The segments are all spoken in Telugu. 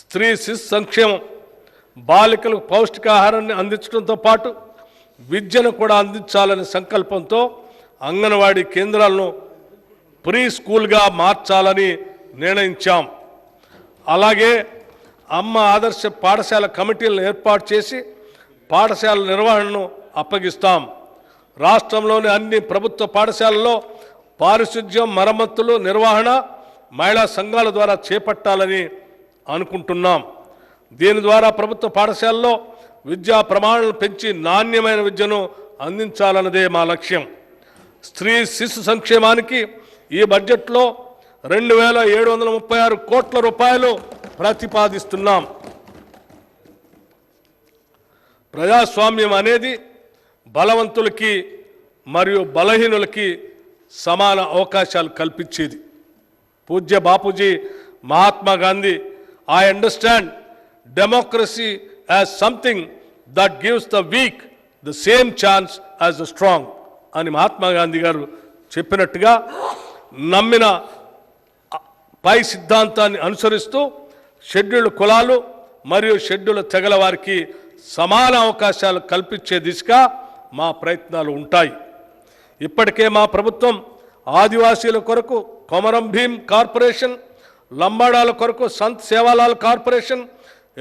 స్త్రీ శిశు సంక్షేమం బాలికలకు పౌష్టికాహారాన్ని అందించడంతో పాటు విద్యను కూడా అందించాలనే సంకల్పంతో అంగన్వాడీ కేంద్రాలను ప్రీ స్కూల్గా మార్చాలని నిర్ణయించాం. అలాగే అమ్మ ఆదర్శ పాఠశాల కమిటీలను ఏర్పాటు చేసి పాఠశాల నిర్వహణను అప్పగిస్తాం. రాష్ట్రంలోని అన్ని ప్రభుత్వ పాఠశాలల్లో పారిశుధ్యం మరమ్మతులు నిర్వహణ మహిళా సంఘాల ద్వారా చేపట్టాలని అనుకుంటున్నాం. దీని ద్వారా ప్రభుత్వ పాఠశాలలో విద్యా ప్రమాణాలను పెంచి నాణ్యమైన విద్యను అందించాలన్నదే మా లక్ష్యం. స్త్రీ శిశు సంక్షేమానికి ఈ బడ్జెట్లో రెండు వేల ఏడు వందల ముప్పై ఆరు కోట్ల రూపాయలు ప్రతిపాదిస్తున్నాం. ప్రజాస్వామ్యం అనేది బలవంతులకి మరియు బలహీనులకి సమాన అవకాశాలు కల్పించేది. పూజ్య Bapuji Mahatma Gandhi I understand democracy as something that gives the weak the same chance as the strong అని మహాత్మా గాంధీ గారు చెప్పినట్టుగా నమ్మిన పై సిద్ధాంతాన్ని అనుసరిస్తూ షెడ్యూల్డ్ కులాలు మరియు షెడ్యూల్ తెగల వారికి సమాన అవకాశాలు కల్పించే దిశగా మా ప్రయత్నాలు ఉంటాయి. ఇప్పటికే మా ప్రభుత్వం ఆదివాసీల కొరకు కొమరం భీం కార్పొరేషన్ లంబాడాల కొరకు సంత్ సేవాలాల్ కార్పొరేషన్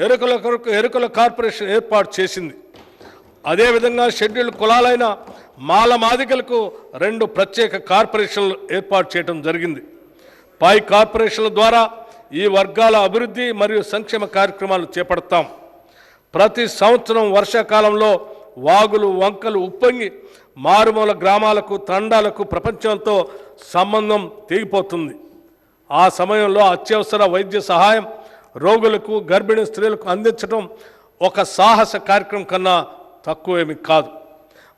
ఎరుకల కొరకు ఎరుకల కార్పొరేషన్ ఏర్పాటు చేసింది. అదేవిధంగా షెడ్యూల్డ్ కులాలైన మాల మాదికలకు రెండు ప్రత్యేక కార్పొరేషన్లు ఏర్పాటు చేయడం జరిగింది. పై కార్పొరేషన్ల ద్వారా ఈ వర్గాల అభివృద్ధి మరియు సంక్షేమ కార్యక్రమాలు చేపడతాం. ప్రతి సంవత్సరం వర్షాకాలంలో వాగులు వంకలు ఉప్పొంగి మారుమూల గ్రామాలకు తండాలకు ప్రపంచంతో సంబంధం తెగిపోతుంది. ఆ సమయంలో అత్యవసర వైద్య సహాయం రోగులకు గర్భిణీ స్త్రీలకు అందించడం ఒక సాహస కార్యక్రమం కన్నా తక్కువేమి కాదు.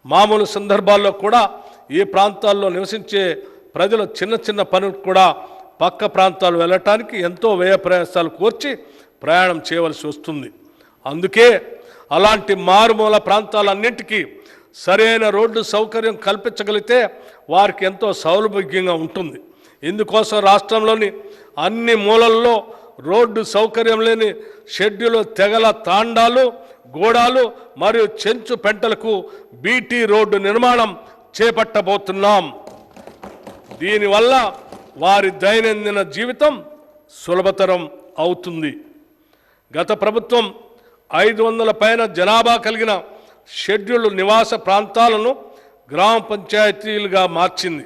మామూలు సందర్భాల్లో కూడా ఈ ప్రాంతాల్లో నివసించే ప్రజలు చిన్న చిన్న పనులకు కూడా పక్క ప్రాంతాలు వెళ్ళటానికి ఎంతో వ్యయ ప్రయాసాలు కోర్చి ప్రయాణం చేయవలసి వస్తుంది. అందుకే అలాంటి మారుమూల ప్రాంతాలన్నింటికీ సరైన రోడ్డు సౌకర్యం కల్పించగలిగితే వారికి ఎంతో సౌలభ్యంగా ఉంటుంది. ఇందుకోసం రాష్ట్రంలోని అన్ని మూలల్లో రోడ్డు సౌకర్యం లేని షెడ్యూల్ తెగల తాండాలు గోడాలు మరియు చెంచు పెంటలకు బీటీ రోడ్డు నిర్మాణం చేపట్టబోతున్నాం. దీనివల్ల వారి దైనందిన జీవితం సులభతరం అవుతుంది. గత ప్రభుత్వం ఐదు వందల పైన జనాభా కలిగిన షెడ్యూల్ నివాస ప్రాంతాలను గ్రామ పంచాయతీలుగా మార్చింది.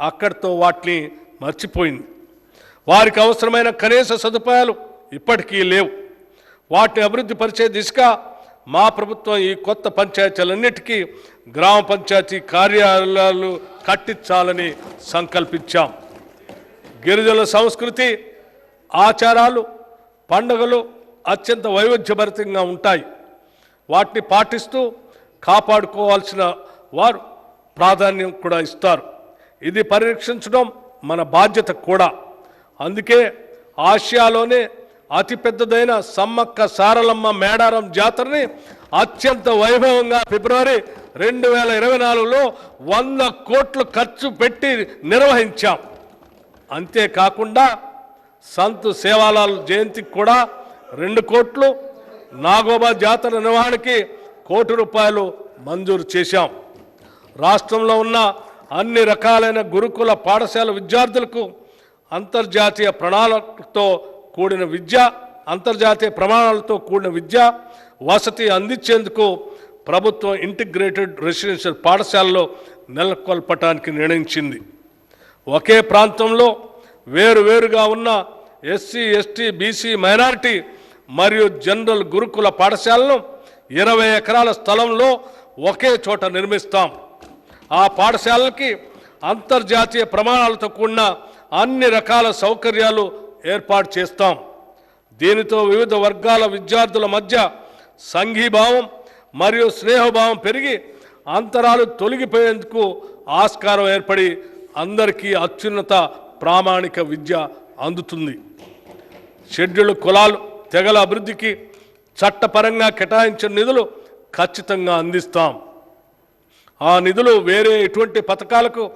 అక్కడితో వాటిని మర్చిపోయింది. వారికి అవసరమైన కనీస సదుపాయాలు ఇప్పటికీ లేవు. వాటిని అభివృద్ధి పరిచే దిశగా మా ప్రభుత్వం ఈ కొత్త పంచాయతీలన్నిటికీ గ్రామ పంచాయతీ కార్యాలయాలు కట్టించాలని సంకల్పించాం. గిరిజనుల సంస్కృతి ఆచారాలు పండుగలు అత్యంత వైవిధ్యభరితంగా ఉంటాయి. వాటిని పాటిస్తూ కాపాడుకోవాల్సిన వారు ప్రాధాన్యం కూడా ఇస్తారు. ఇది పరిరక్షించడం మన బాధ్యత కూడా. అందుకే ఆసియాలోనే అతిపెద్దదైన సమ్మక్క సారలమ్మ మేడారం జాతరని అత్యంత వైభవంగా ఫిబ్రవరి రెండు వేల ఇరవై నాలుగులో వంద కోట్లు ఖర్చు పెట్టి నిర్వహించాం. అంతేకాకుండా సంత్ సేవాలాల్ జయంతికి కూడా రెండు కోట్లు నాగోబా జాతర నిర్వహణకి కోటి రూపాయలు మంజూరు చేశాం. రాష్ట్రంలో ఉన్న అన్ని రకాలైన గురుకుల పాఠశాల విద్యార్థులకు అంతర్జాతీయ ప్రణాళికతో కూడిన విద్య అంతర్జాతీయ ప్రమాణాలతో కూడిన విద్య వసతి అందించేందుకు ప్రభుత్వం ఇంటిగ్రేటెడ్ రెసిడెన్షియల్ పాఠశాలలో నెలకొల్పటానికి నిర్ణయించింది. ఒకే ప్రాంతంలో వేరువేరుగా ఉన్న ఎస్సీ ఎస్టీ బీసీ మైనారిటీ మరియు జనరల్ గురుకుల పాఠశాలను ఇరవై ఎకరాల స్థలంలో ఒకే చోట నిర్మిస్తాం. ఆ పాఠశాలకి అంతర్జాతీయ ప్రమాణాలతో కూడిన అన్ని రకాల సౌకర్యాలు ఏర్పాటు చేస్తాం. దీనితో వివిధ వర్గాల విద్యార్థుల మధ్య సంఘీభావం మరియు స్నేహభావం పెరిగి అంతరాలు తొలగిపోయేందుకు ఆస్కారం ఏర్పడి అందరికీ అత్యున్నత ప్రామాణిక విద్య అందుతుంది. షెడ్యూల్ కులాలు తెగల అభివృద్ధికి చట్టపరంగా కేటాయించిన నిధులు ఖచ్చితంగా అందిస్తాం. ఆ నిధులు వేరే ఎటువంటి పథకాలకు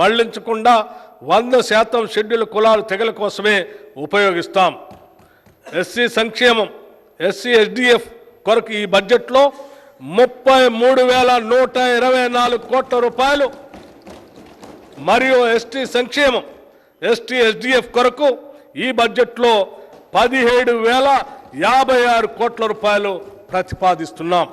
మళ్ళించకుండా వంద శాతం షెడ్యూల్ కులాలు తెగల కోసమే ఉపయోగిస్తాం. ఎస్సీ సంక్షేమం ఎస్సీ ఎస్డిఎఫ్ కొరకు ఈ బడ్జెట్లో ముప్పై మూడు వేల నూట ఇరవై నాలుగు కోట్ల రూపాయలు. మరియు ఎస్టీ సంక్షేమం ఎస్టీ ఎస్డిఎఫ్ కొరకు ఈ బడ్జెట్లో పదిహేడు వేల యాభై ఆరు కోట్ల రూపాయలు ప్రతిపాదిస్తున్నాం.